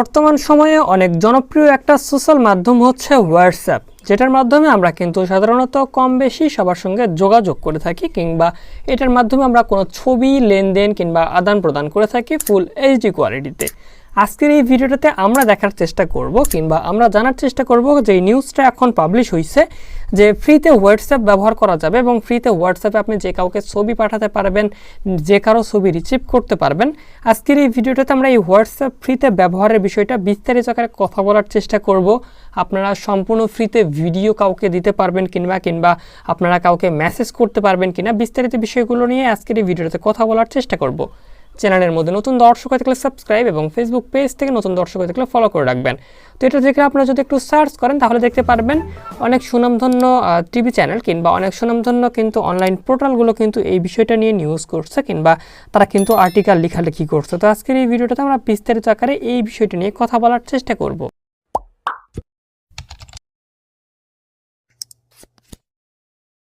বর্তমান সময়ে অনেক জনপ্রিয় একটা সোশ্যাল মাধ্যম হচ্ছে হোয়াটসঅ্যাপ, যেটার মাধ্যমে আমরা কিন্তু সাধারণত কম বেশি সবার সঙ্গে যোগাযোগ করে থাকি কিংবা এটার মাধ্যমে আমরা কোনো ছবি, লেনদেন কিংবা আদান প্রদান করে থাকি ফুল এইচডি কোয়ালিটিতে। আজকের এই ভিডিওটাতে আমরা দেখার চেষ্টা করব কিংবা আমরা জানার চেষ্টা করব যে নিউজটা এখন পাবলিশ হয়েছে যে ফ্রিতে হোয়াটসঅ্যাপ ব্যবহার করা যাবে এবং ফ্রিতে হোয়াটসঅ্যাপে আপনি যে কাউকে ছবি পাঠাতে পারবেন, যে কারও ছবি রিসিভ করতে পারবেন। আজকের এই ভিডিওটাতে আমরা এই হোয়াটসঅ্যাপ ফ্রিতে ব্যবহারের বিষয়টা বিস্তারিত আকারে কথা বলার চেষ্টা করব। আপনারা সম্পূর্ণ ফ্রিতে ভিডিও কাউকে দিতে পারবেন কিংবা কিংবা আপনারা কাউকে মেসেজ করতে পারবেন কিনা, বিস্তারিত বিষয়গুলো নিয়ে আজকের এই ভিডিওটাতে কথা বলার চেষ্টা করব। চ্যানেলের মধ্যে নতুন দর্শক হয়ে থাকলে সাবস্ক্রাইব এবং ফেসবুক পেজ থেকে নতুন দর্শক হয়ে থাকলে ফলো করে রাখবেন। তো এটা দেখে আপনারা যদি একটু সার্চ করেন, তাহলে দেখতে পারবেন অনেক সুনামধন্য টিভি চ্যানেল কিংবা অনেক সুনামধন্য কিন্তু অনলাইন পোর্টালগুলো কিন্তু এই বিষয়টা নিয়ে নিউজ করছে কিংবা তারা কিন্তু আর্টিকেল লেখালেখি করছে। তো আজকের এই ভিডিওটাতে আমরা বিস্তারিত আকারে এই বিষয়টি নিয়ে কথা বলার চেষ্টা করব।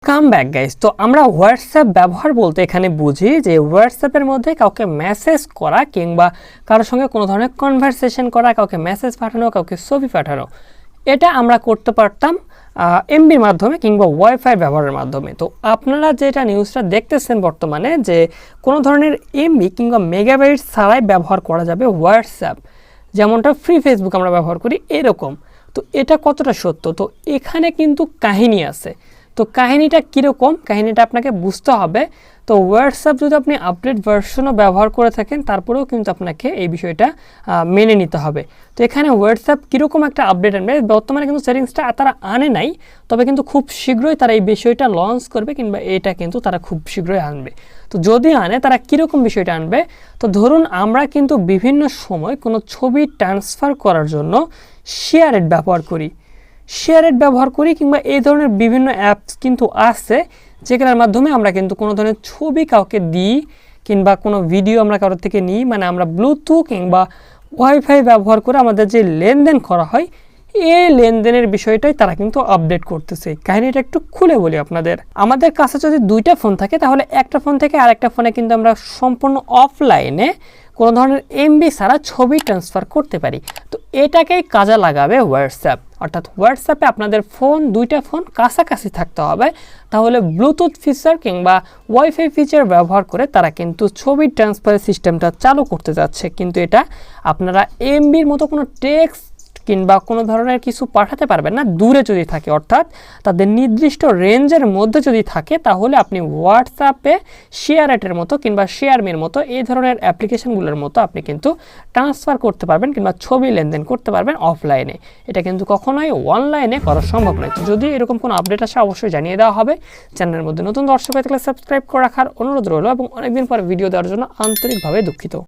কাম ব্যাক গাইস তো আমরা হোয়াটসঅ্যাপ ব্যবহার বলতে এখানে বুঝি যে হোয়াটসঅ্যাপের মধ্যে কাউকে মেসেজ করা কিংবা কারোর সঙ্গে কোনো ধরনের কনভারসেশন করা, কাউকে মেসেজ পাঠানো, কাউকে ছবি পাঠানো, এটা আমরা করতে পারতাম এমবির মাধ্যমে কিংবা ওয়াইফাই ব্যবহারের মাধ্যমে। তো আপনারা যেটা নিউজটা দেখতেছেন বর্তমানে যে কোনো ধরনের এমবি কিংবা মেগাবাইট ছাড়াই ব্যবহার করা যাবে হোয়াটসঅ্যাপ যেমনটা ফ্রি ফেসবুক আমরা ব্যবহার করি, এরকম। তো এটা কতটা সত্য? তো এখানে কিন্তু কাহিনী আছে। তো কাহিনীটা কীরকম? কাহিনীটা আপনাকে বুঝতে হবে। তো হোয়াটসঅ্যাপ যদি আপনি আপডেট ভার্সনও ব্যবহার করে থাকেন, তারপরেও কিন্তু আপনাকে এই বিষয়টা মেনে নিতে হবে। তো এখানে হোয়াটসঅ্যাপ কীরকম একটা আপডেট আনবে? বর্তমানে কিন্তু সেটিংসটা তারা আনে নাই, তবে কিন্তু খুব শীঘ্রই তারা এই বিষয়টা লঞ্চ করবে কিংবা এটা কিন্তু তারা খুব শীঘ্রই আনবে। তো যদি আনে, তারা কীরকম বিষয়টা আনবে? তো ধরুন আমরা কিন্তু বিভিন্ন সময় কোনো ছবি ট্রান্সফার করার জন্য শেয়ারেট ব্যবহার করি। শেয়ারেট ব্যবহার করি কিংবা এই ধরনের বিভিন্ন অ্যাপস কিন্তু আছে, যেগুলোর মাধ্যমে আমরা কিন্তু কোনো ধরনের ছবি কাউকে দিই কিংবা কোনো ভিডিও আমরা কারোর থেকে নিই মানে আমরা ব্লুটুথ কিংবা ওয়াইফাই ব্যবহার করে আমাদের যে লেনদেন করা হয়, এই লেনদেনের বিষয়টাই তারা কিন্তু আপডেট করতেছে। কাহিনীটা একটু খুলে বলি আপনাদের। আমাদের কাছে যদি দুইটা ফোন থাকে, তাহলে একটা ফোন থেকে আরেকটা ফোনে কিন্তু আমরা সম্পূর্ণ অফলাইনে কোনো ধরনের এমবি ছাড়া ছবি ট্রান্সফার করতে পারি। তো এটাকেই কাজে লাগাবে হোয়াটসঅ্যাপ অর্থাৎ হোয়াটসঅ্যাপে আপনাদের ফোন দুইটা ফোন কাছাকাছি থাকতে হবে। তাহলে ব্লুটুথ ফিচার কিংবা ওয়াইফাই ফিচার ব্যবহার করে তারা কিন্তু ছবি ট্রান্সফারের সিস্টেমটা চালু করতে যাচ্ছে। কিন্তু এটা আপনারা এমবির মতো কোনো টেক্সট কিংবা কোনো ধরনের কিছু পাঠাতে পারবেন না, দূরে যদি থাকে, অর্থাৎ তাদের নির্দিষ্ট রেঞ্জের মধ্যে যদি থাকে, তাহলে আপনি হোয়াটসঅ্যাপে শেয়ারেটের মতো কিংবা শেয়ারমির মতো এই ধরনের অ্যাপ্লিকেশনগুলোর মতো আপনি কিন্তু ট্রান্সফার করতে পারবেন কিংবা ছবি লেনদেন করতে পারবেন অফলাইনে এটা কিন্তু কখনোই অনলাইনে করা সম্ভব নয়। যদি এরকম কোনো আপডেট আসে, অবশ্যই জানিয়ে দেওয়া হবে। চ্যানেলের মধ্যে নতুন দর্শক হয়ে থাকলে সাবস্ক্রাইব করে রাখার অনুরোধ রইল এবং অনেকদিন পরে ভিডিও দেওয়ার জন্য আন্তরিকভাবে দুঃখিত।